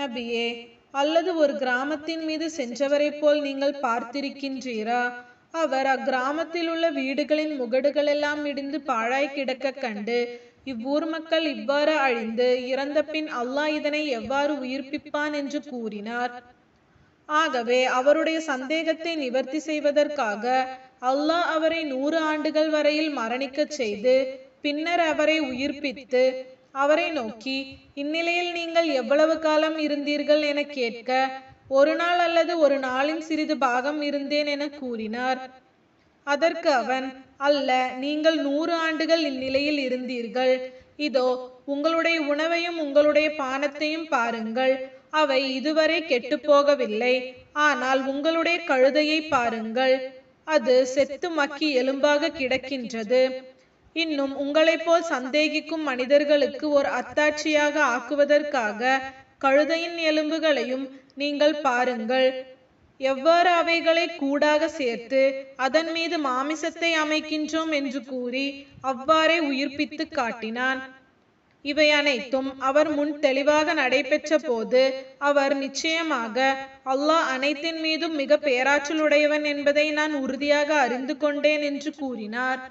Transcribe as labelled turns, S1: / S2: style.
S1: நபியே அல்லது ஒரு கிராமத்தின் மீது சென்றவரை போல் நீங்கள் பார்த்திருக்கின்றீரா? அவர் அக்கிராமத்தில் உள்ள வீடுகளின் முகடுகளெல்லாம் இடிந்து பாழாய் கிடக்க கண்டு இவ்வூர் மக்கள் இவ்வாறு அழிந்து இறந்த பின் அல்லாஹ் இதனை எவ்வாறு உயிர்ப்பிப்பான் என்று கூறினார். ஆகவே அவருடைய சந்தேகத்தை நிவர்த்தி செய்வதற்காக அல்லாஹ் அவரை நூறு ஆண்டுகள் வரையில் மரணிக்கச் செய்து பின்னர் அவரை உயிர்ப்பித்து அவரை நோக்கி இந்நிலையில் நீங்கள் எவ்வளவு காலம் இருந்தீர்கள் என கேட்க ஒரு நாள் அல்லது ஒரு நாளின் சிறிது பாகம் இருந்தேன் என கூறினார். அதற்கு அவன் அல்ல நீங்கள் நூறு ஆண்டுகள் இந்நிலையில் இருந்தீர்கள். இதோ உங்களுடைய உணவையும் உங்களுடைய பானத்தையும் பாருங்கள். அவை இதுவரை கெட்டுப் போகவில்லை ஆனால் உங்களுடைய கழுதையை பாருங்கள். அது செத்து மக்கி எலும்பாக கிடக்கின்றது. இன்னும் உங்களைப் போல் சந்தேகிக்கும் மனிதர்களுக்கு ஒரு அத்தாட்சியாக ஆக்குவதற்காக கழுதையின் எலும்புகளையும் நீங்கள் பாருங்கள். எவ்வாறு அவைகளை கூடாக சேர்த்து அதன் மீது மாமிசத்தை அமைக்கின்றோம் என்று கூறி அவ்வாறே உயிர்ப்பித்து காட்டினான். இவை அனைத்தும் அவர் முன் தெளிவாக நடைபெற்ற போது அவர் நிச்சயமாக அல்லாஹ் அனைத்தின் மீதும் மிக பேராற்றல் உடையவன் என்பதை நான் உறுதியாக அறிந்து கொண்டேன் என்று கூறினார்.